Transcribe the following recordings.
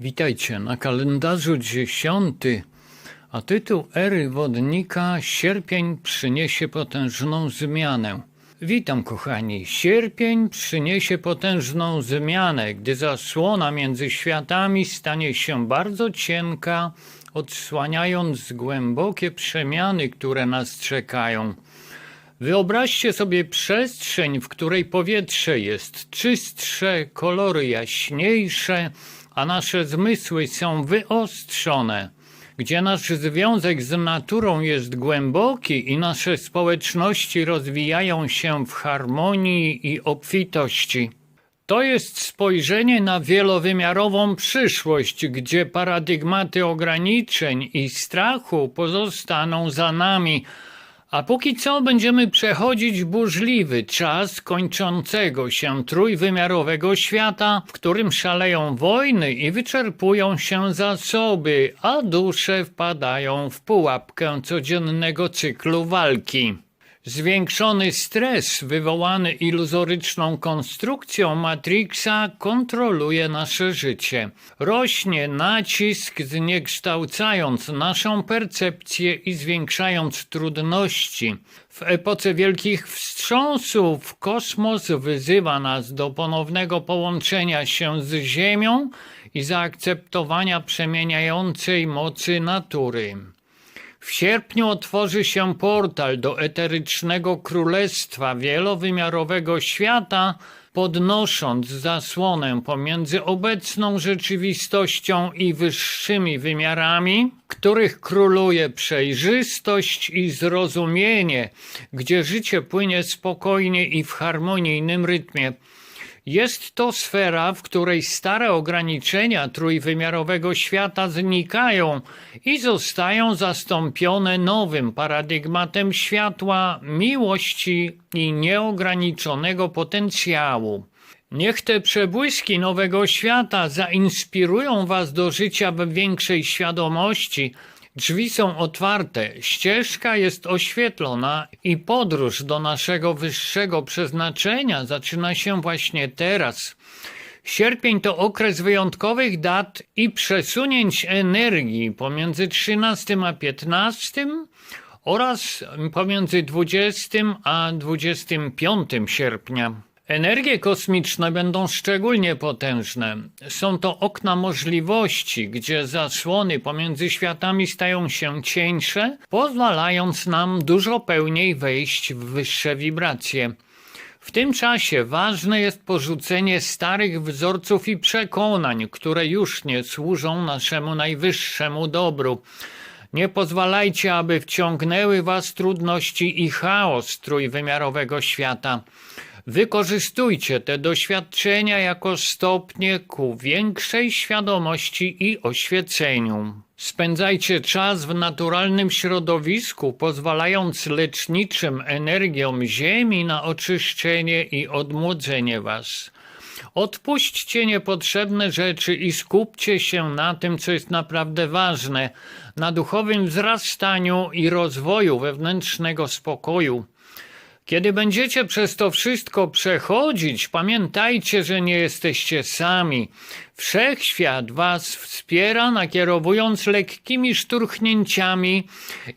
Witajcie na kalendarzu dziesiąty, a tytuł ery wodnika Sierpień przyniesie potężną zmianę. Witam kochani. Sierpień przyniesie potężną zmianę, gdy zasłona między światami stanie się bardzo cienka, odsłaniając głębokie przemiany, które nas czekają. Wyobraźcie sobie przestrzeń, w której powietrze jest czystsze, kolory jaśniejsze, a nasze zmysły są wyostrzone, gdzie nasz związek z naturą jest głęboki i nasze społeczności rozwijają się w harmonii i obfitości. To jest spojrzenie na wielowymiarową przyszłość, gdzie paradygmaty ograniczeń i strachu pozostaną za nami, a póki co będziemy przechodzić burzliwy czas kończącego się trójwymiarowego świata, w którym szaleją wojny i wyczerpują się zasoby, a dusze wpadają w pułapkę codziennego cyklu walki. Zwiększony stres wywołany iluzoryczną konstrukcją Matrixa kontroluje nasze życie. Rośnie nacisk, zniekształcając naszą percepcję i zwiększając trudności. W epoce wielkich wstrząsów kosmos wyzywa nas do ponownego połączenia się z Ziemią i zaakceptowania przemieniającej mocy natury. W sierpniu otworzy się portal do eterycznego królestwa wielowymiarowego świata, podnosząc zasłonę pomiędzy obecną rzeczywistością i wyższymi wymiarami, których króluje przejrzystość i zrozumienie, gdzie życie płynie spokojnie i w harmonijnym rytmie. Jest to sfera, w której stare ograniczenia trójwymiarowego świata znikają i zostają zastąpione nowym paradygmatem światła, miłości i nieograniczonego potencjału. Niech te przebłyski nowego świata zainspirują Was do życia w większej świadomości. Drzwi są otwarte, ścieżka jest oświetlona i podróż do naszego wyższego przeznaczenia zaczyna się właśnie teraz. Sierpień to okres wyjątkowych dat i przesunięć energii pomiędzy 13 a 15 oraz pomiędzy 20 a 25 sierpnia. Energie kosmiczne będą szczególnie potężne. Są to okna możliwości, gdzie zasłony pomiędzy światami stają się cieńsze, pozwalając nam dużo pełniej wejść w wyższe wibracje. W tym czasie ważne jest porzucenie starych wzorców i przekonań, które już nie służą naszemu najwyższemu dobru. Nie pozwalajcie, aby wciągnęły was trudności i chaos trójwymiarowego świata. Wykorzystujcie te doświadczenia jako stopnie ku większej świadomości i oświeceniu. Spędzajcie czas w naturalnym środowisku, pozwalając leczniczym energiom Ziemi na oczyszczenie i odmłodzenie Was. Odpuśćcie niepotrzebne rzeczy i skupcie się na tym, co jest naprawdę ważne, na duchowym wzrastaniu i rozwoju wewnętrznego spokoju. Kiedy będziecie przez to wszystko przechodzić, pamiętajcie, że nie jesteście sami. Wszechświat was wspiera, nakierowując lekkimi szturchnięciami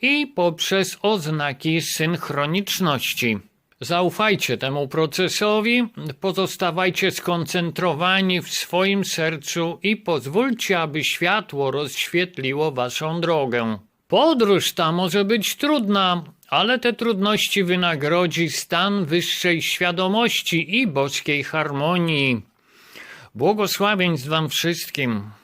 i poprzez oznaki synchroniczności. Zaufajcie temu procesowi, pozostawajcie skoncentrowani w swoim sercu i pozwólcie, aby światło rozświetliło waszą drogę. Podróż ta może być trudna, ale te trudności wynagrodzi stan wyższej świadomości i boskiej harmonii. Błogosławieństw Wam wszystkim.